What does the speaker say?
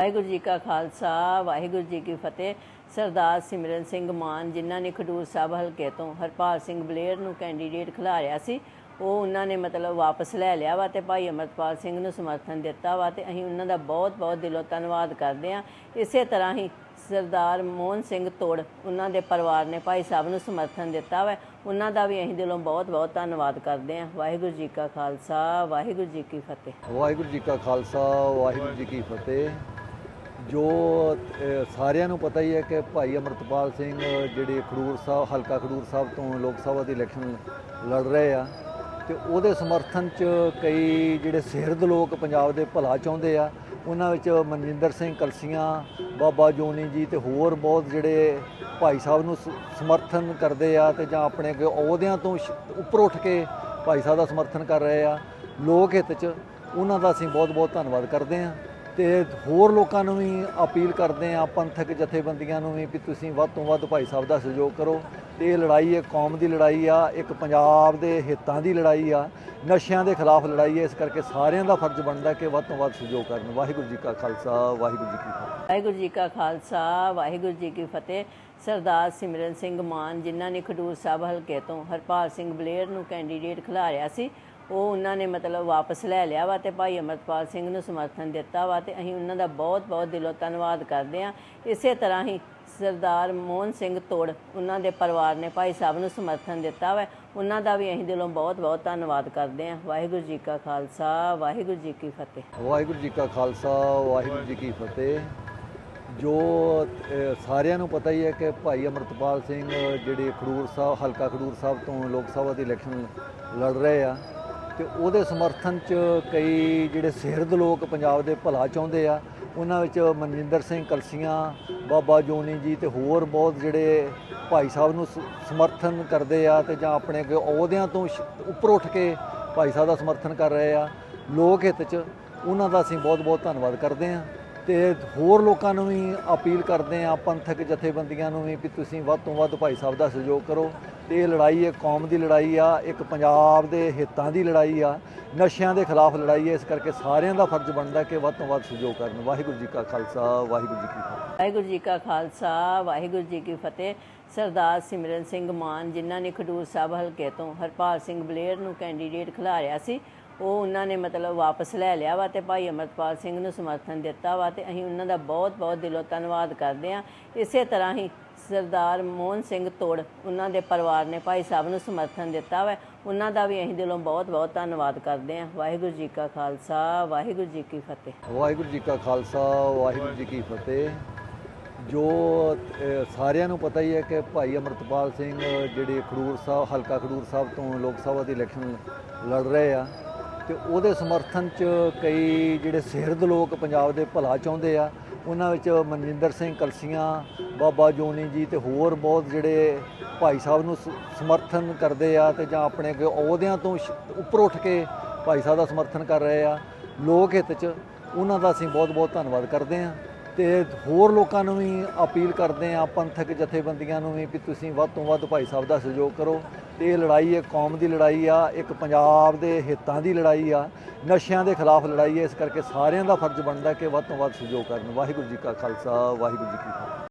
ਵਾਹਿਗੁਰੂ ਜੀ ਕਾ ਖਾਲਸਾ, ਵਾਹਿਗੁਰੂ ਜੀ ਕੀ ਫਤਿਹ। ਸਰਦਾਰ ਸਿਮਰਨ ਸਿੰਘ ਮਾਨ, ਜਿਨ੍ਹਾਂ ਨੇ ਖਡੂਰ ਸਾਹਿਬ ਹਲਕੇ ਤੋਂ ਹਰਪਾਲ ਸਿੰਘ ਬਲੇਅਰ ਨੂੰ ਕੈਂਡੀਡੇਟ ਖਿਲਾਰਿਆ ਸੀ, ਉਹ ਉਹਨਾਂ ਨੇ ਮਤਲਬ ਵਾਪਸ ਲੈ ਲਿਆ ਵਾ ਤੇ ਭਾਈ ਅਮਰਪਾਲ ਸਿੰਘ ਨੂੰ ਸਮਰਥਨ ਦਿੱਤਾ ਵਾ ਤੇ ਅਸੀਂ ਉਹਨਾਂ ਦਾ ਬਹੁਤ ਬਹੁਤ ਦਿਲੋਂ ਧੰਨਵਾਦ ਕਰਦੇ ਹਾਂ। ਇਸੇ ਤਰ੍ਹਾਂ ਹੀ ਸਰਦਾਰ ਮੋਹਨ ਸਿੰਘ ਤੋੜ ਉਹਨਾਂ ਦੇ ਪਰਿਵਾਰ ਨੇ ਭਾਈ ਸਾਹਿਬ ਨੂੰ ਸਮਰਥਨ ਦਿੱਤਾ ਵਾ। ਉਹਨਾਂ ਦਾ ਵੀ ਅਸੀਂ ਦਿਲੋਂ ਬਹੁਤ ਬਹੁਤ ਧੰਨਵਾਦ ਕਰਦੇ ਹਾਂ। ਵਾਹਿਗੁਰੂ ਜੀ ਕਾ ਖਾਲਸਾ, ਵਾਹਿਗੁਰੂ ਜੀ ਕੀ ਫਤਿਹ। ਵਾਹਿਗੁਰੂ ਜੀ ਕਾ ਖਾਲਸਾ, ਵਾਹਿਗੁਰੂ ਜੀ ਕੀ ਫਤਿਹ। ਜੋ ਸਾਰਿਆਂ ਨੂੰ ਪਤਾ ਹੀ ਹੈ ਕਿ ਭਾਈ ਅਮਰਤਪਾਲ ਸਿੰਘ ਜਿਹੜੇ ਖਡੂਰ ਸਾਹਿਬ, ਹਲਕਾ ਖਡੂਰ ਸਾਹਿਬ ਤੋਂ ਲੋਕ ਸਭਾ ਦੀ ਇਲੈਕਸ਼ਨ ਲੜ ਰਹੇ ਆ ਤੇ ਉਹਦੇ ਸਮਰਥਨ 'ਚ ਕਈ ਜਿਹੜੇ ਸਿਰਦ ਲੋਕ ਪੰਜਾਬ ਦੇ ਭਲਾ ਚਾਹੁੰਦੇ ਆ, ਉਹਨਾਂ ਵਿੱਚ ਮਨਜਿੰਦਰ ਸਿੰਘ ਕਲਸੀਆਂ, ਬਾਬਾ ਜੋਨੀ ਜੀ ਤੇ ਹੋਰ ਬਹੁਤ ਜਿਹੜੇ ਭਾਈ ਸਾਹਿਬ ਨੂੰ ਸ- ਸਮਰਥਨ ਕਰਦੇ ਆ ਤੇ ਜਾਂ ਆਪਣੇ ਅਹੁਦਿਆਂ ਤੋਂ ਸ਼- ਉੱਪਰ ਉੱਠ ਕੇ ਭਾਈ ਸਾਹਿਬ ਦਾ ਸਮਰਥਨ ਕਰ ਰਹੇ ਆ, ਲੋਕ ਹਿੱਤ 'ਚ, ਉਹਨਾਂ ਦਾ ਅਸੀਂ ਬਹੁਤ ਬਹੁਤ ਧੰਨਵਾਦ ਕਰਦੇ ਹਾਂ ਤੇ ਹੋਰ ਲੋਕਾਂ ਨੂੰ ਵੀ ਅਪੀਲ ਕਰਦੇ ਹਾਂ, ਪੰਥਕ ਜਥੇਬੰਦੀਆਂ ਨੂੰ ਵੀ ਕਿ ਤੁਸੀਂ ਵੱਧ ਤੋਂ ਵੱਧ ਭਾਈ ਸਾਹਿਬ ਦਾ ਸਹਿਯੋਗ ਕਰੋ। ਤੇ ਇਹ ਲੜਾਈ ਇੱਕ ਕੌਮ ਦੀ ਲੜਾਈ ਆ, ਇੱਕ ਪੰਜਾਬ ਦੇ ਹਿੱਤਾਂ ਦੀ ਲੜਾਈ ਆ, ਨਸ਼ਿਆਂ ਦੇ ਖਿਲਾਫ ਲੜਾਈ ਹੈ ਇਸ ਕਰਕੇ ਸਾਰਿਆਂ ਦਾ ਫਰਜ਼ ਬਣਦਾ ਕਿ ਵੱਧ ਤੋਂ ਵੱਧ ਸਹਿਯੋਗ ਕਰਨ। ਵਾਹਿਗੁਰੂ ਜੀ ਕਾ ਖਾਲਸਾ, ਵਾਹਿਗੁਰੂ ਜੀ ਕੀ ਫਤਿਹ। ਵਾਹਿਗੁਰੂ ਜੀ ਕਾ ਖਾਲਸਾ, ਵਾਹਿਗੁਰੂ ਜੀ ਕੀ ਫਤਿਹ। ਸਰਦਾਰ ਸਿਮਰਨ ਸਿੰਘ ਮਾਨ, ਜਿਨ੍ਹਾਂ ਨੇ ਖਡੂਰ ਸਾਹਿਬ ਹਲਕੇ ਤੋਂ ਹਰਪਾਲ ਸਿੰਘ ਬਲੇਰ ਨੂੰ ਕੈਂਡੀਡੇਟ ਖਿਲਾਰਿਆ ਸੀ ਉਹ ਉਹਨਾਂ ਨੇ ਮਤਲਬ ਵਾਪਸ ਲੈ ਲਿਆ ਵਾ ਤੇ ਭਾਈ ਅਮਰਪਾਲ ਸਿੰਘ ਨੂੰ ਸਮਰਥਨ ਦਿੱਤਾ ਵਾ ਤੇ ਅਸੀਂ ਉਹਨਾਂ ਦਾ ਬਹੁਤ ਬਹੁਤ ਦਿਲੋਂ ਧੰਨਵਾਦ ਕਰਦੇ ਹਾਂ। ਇਸੇ ਤਰ੍ਹਾਂ ਹੀ ਸਰਦਾਰ ਮੋਹਨ ਸਿੰਘ ਤੋੜ ਉਹਨਾਂ ਦੇ ਪਰਿਵਾਰ ਨੇ ਭਾਈ ਸਾਹਿਬ ਨੂੰ ਸਮਰਥਨ ਦਿੱਤਾ ਵਾ। ਉਹਨਾਂ ਦਾ ਵੀ ਅਸੀਂ ਦਿਲੋਂ ਬਹੁਤ ਬਹੁਤ ਧੰਨਵਾਦ ਕਰਦੇ ਹਾਂ। ਵਾਹਿਗੁਰੂ ਜੀ ਕਾ ਖਾਲਸਾ, ਵਾਹਿਗੁਰੂ ਜੀ ਕੀ ਫਤਿਹ। ਵਾਹਿਗੁਰੂ ਜੀ ਕਾ ਖਾਲਸਾ, ਵਾਹਿਗੁਰੂ ਜੀ ਕੀ ਫਤਿਹ। ਜੋ ਸਾਰਿਆਂ ਨੂੰ ਪਤਾ ਹੀ ਹੈ ਕਿ ਭਾਈ ਅਮਰਤਪਾਲ ਸਿੰਘ ਜਿਹੜੇ ਖਡੂਰ ਸਾਹਿਬ, ਹਲਕਾ ਖਡੂਰ ਸਾਹਿਬ ਤੋਂ ਲੋਕ ਸਭਾ ਦੀ ਇਲੈਕਸ਼ਨ ਲੜ ਰਹੇ ਆ। ਤੇ ਉਹਦੇ ਸਮਰਥਨ 'ਚ ਕਈ ਜਿਹੜੇ ਸਿਰਦ ਲੋਕ ਪੰਜਾਬ ਦੇ ਭਲਾ ਚਾਹੁੰਦੇ ਆ, ਉਹਨਾਂ ਵਿੱਚ ਮਨਜਿੰਦਰ ਸਿੰਘ ਕਲਸੀਆਂ, ਬਾਬਾ ਜੋਨੀ ਜੀ ਤੇ ਹੋਰ ਬਹੁਤ ਜਿਹੜੇ ਭਾਈ ਸਾਹਿਬ ਨੂੰ ਸ- ਸਮਰਥਨ ਕਰਦੇ ਆ ਤੇ ਜਾਂ ਆਪਣੇ ਅਹੁਦਿਆਂ ਤੋਂ ਸ਼- ਉੱਪਰ ਉੱਠ ਕੇ ਭਾਈ ਸਾਹਿਬ ਦਾ ਸਮਰਥਨ ਕਰ ਰਹੇ ਆ, ਲੋਕ ਹਿੱਤ 'ਚ, ਉਹਨਾਂ ਦਾ ਅਸੀਂ ਬਹੁਤ ਬਹੁਤ ਧੰਨਵਾਦ ਕਰਦੇ ਹਾਂ ਤੇ ਹੋਰ ਲੋਕਾਂ ਨੂੰ ਵੀ ਅਪੀਲ ਕਰਦੇ ਹਾਂ, ਪੰਥਕ ਜਥੇਬੰਦੀਆਂ ਨੂੰ ਵੀ ਕਿ ਤੁਸੀਂ ਵੱਧ ਤੋਂ ਵੱਧ ਭਾਈ ਸਾਹਿਬ ਦਾ ਸਹਿਯੋਗ ਕਰੋ। ਤੇ ਇਹ ਲੜਾਈ ਇੱਕ ਕੌਮ ਦੀ ਲੜਾਈ ਆ, ਇੱਕ ਪੰਜਾਬ ਦੇ ਹਿੱਤਾਂ ਦੀ ਲੜਾਈ ਆ, ਨਸ਼ਿਆਂ ਦੇ ਖਿਲਾਫ ਲੜਾਈ ਹੈ ਇਸ ਕਰਕੇ ਸਾਰਿਆਂ ਦਾ ਫਰਜ਼ ਬਣਦਾ ਕਿ ਵੱਧ ਤੋਂ ਵੱਧ ਸਹਿਯੋਗ ਕਰਨ। ਵਾਹਿਗੁਰੂ ਜੀ ਕਾ ਖਾਲਸਾ, ਵਾਹਿਗੁਰੂ ਜੀ ਕੀ ਫਤਿਹ। ਵਾਹਿਗੁਰੂ ਜੀ ਕਾ ਖਾਲਸਾ, ਵਾਹਿਗੁਰੂ ਜੀ ਕੀ ਫਤਿਹ। ਸਰਦਾਰ ਸਿਮਰਨ ਸਿੰਘ ਮਾਨ, ਜਿਨ੍ਹਾਂ ਨੇ ਖਡੂਰ ਸਾਹਿਬ ਹਲਕੇ ਤੋਂ ਹਰਪਾਲ ਸਿੰਘ ਬਲੇਰ ਨੂੰ ਕੈਂਡੀਡੇਟ ਖਿਲਾਰਿਆ ਸੀ ਉਹ ਉਹਨਾਂ ਨੇ ਮਤਲਬ ਵਾਪਸ ਲੈ ਲਿਆ ਵਾ ਤੇ ਭਾਈ ਅਮਰਪਾਲ ਸਿੰਘ ਨੂੰ ਸਮਰਥਨ ਦਿੱਤਾ ਵਾ ਤੇ ਅਸੀਂ ਉਹਨਾਂ ਦਾ ਬਹੁਤ ਬਹੁਤ ਦਿਲੋਂ ਧੰਨਵਾਦ ਕਰਦੇ ਹਾਂ। ਇਸੇ ਤਰ੍ਹਾਂ ਹੀ ਸਰਦਾਰ ਮੋਹਨ ਸਿੰਘ ਤੋੜ ਉਹਨਾਂ ਦੇ ਪਰਿਵਾਰ ਨੇ ਭਾਈ ਸਾਹਿਬ ਨੂੰ ਸਮਰਥਨ ਦਿੱਤਾ ਵਾ। ਉਹਨਾਂ ਦਾ ਵੀ ਅਸੀਂ ਦਿਲੋਂ ਬਹੁਤ ਬਹੁਤ ਧੰਨਵਾਦ ਕਰਦੇ ਹਾਂ। ਵਾਹਿਗੁਰੂ ਜੀ ਕਾ ਖਾਲਸਾ, ਵਾਹਿਗੁਰੂ ਜੀ ਕੀ ਫਤਿਹ। ਵਾਹਿਗੁਰੂ ਜੀ ਕਾ ਖਾਲਸਾ, ਵਾਹਿਗੁਰੂ ਜੀ ਕੀ ਫਤਿਹ। ਜੋ ਸਾਰਿਆਂ ਨੂੰ ਪਤਾ ਹੀ ਹੈ ਕਿ ਭਾਈ ਅਮਰਤਪਾਲ ਸਿੰਘ ਜਿਹੜੇ ਖਡੂਰ ਸਾਹਿਬ, ਹਲਕਾ ਖਡੂਰ ਸਾਹਿਬ ਤੋਂ ਲੋਕ ਸਭਾ ਦੀ ਇਲੈਕਸ਼ਨ ਲੜ ਰਹੇ ਆ। ਤੇ ਉਹਦੇ ਸਮਰਥਨ 'ਚ ਕਈ ਜਿਹੜੇ ਸਿਰਦ ਲੋਕ ਪੰਜਾਬ ਦੇ ਭਲਾ ਚਾਹੁੰਦੇ ਆ, ਉਹਨਾਂ ਵਿੱਚ ਮਨਜਿੰਦਰ ਸਿੰਘ ਕਲਸੀਆਂ, ਬਾਬਾ ਜੋਨੀ ਜੀ ਤੇ ਹੋਰ ਬਹੁਤ ਜਿਹੜੇ ਭਾਈ ਸਾਹਿਬ ਨੂੰ ਸ- ਸਮਰਥਨ ਕਰਦੇ ਆ ਤੇ ਜਾਂ ਆਪਣੇ ਅਹੁਦਿਆਂ ਤੋਂ ਸ਼- ਉੱਪਰ ਉੱਠ ਕੇ ਭਾਈ ਸਾਹਿਬ ਦਾ ਸਮਰਥਨ ਕਰ ਰਹੇ ਆ, ਲੋਕ ਹਿੱਤ 'ਚ, ਉਹਨਾਂ ਦਾ ਅਸੀਂ ਬਹੁਤ ਬਹੁਤ ਧੰਨਵਾਦ ਕਰਦੇ ਹਾਂ ਤੇ ਹੋਰ ਲੋਕਾਂ ਨੂੰ ਵੀ ਅਪੀਲ ਕਰਦੇ ਹਾਂ, ਪੰਥਕ ਜਥੇਬੰਦੀਆਂ ਨੂੰ ਵੀ ਕਿ ਤੁਸੀਂ ਵੱਧ ਤੋਂ ਵੱਧ ਭਾਈ ਸਾਹਿਬ ਦਾ ਸਹਿਯੋਗ ਕਰੋ। ਤੇ ਇਹ ਲੜਾਈ ਇੱਕ ਕੌਮ ਦੀ ਲੜਾਈ ਆ, ਇੱਕ ਪੰਜਾਬ ਦੇ ਹਿੱਤਾਂ ਦੀ ਲੜਾਈ ਆ, ਨਸ਼ਿਆਂ ਦੇ ਖਿਲਾਫ ਲੜਾਈ ਹੈ ਇਸ ਕਰਕੇ ਸਾਰਿਆਂ ਦਾ ਫਰਜ਼ ਬਣਦਾ ਕਿ ਵੱਧ ਤੋਂ ਵੱਧ ਸਹਿਯੋਗ ਕਰਨ। ਵਾਹਿਗੁਰੂ ਜੀ ਕਾ ਖਾਲਸਾ, ਵਾਹਿਗੁਰੂ ਜੀ ਕੀ ਫਤਿਹ।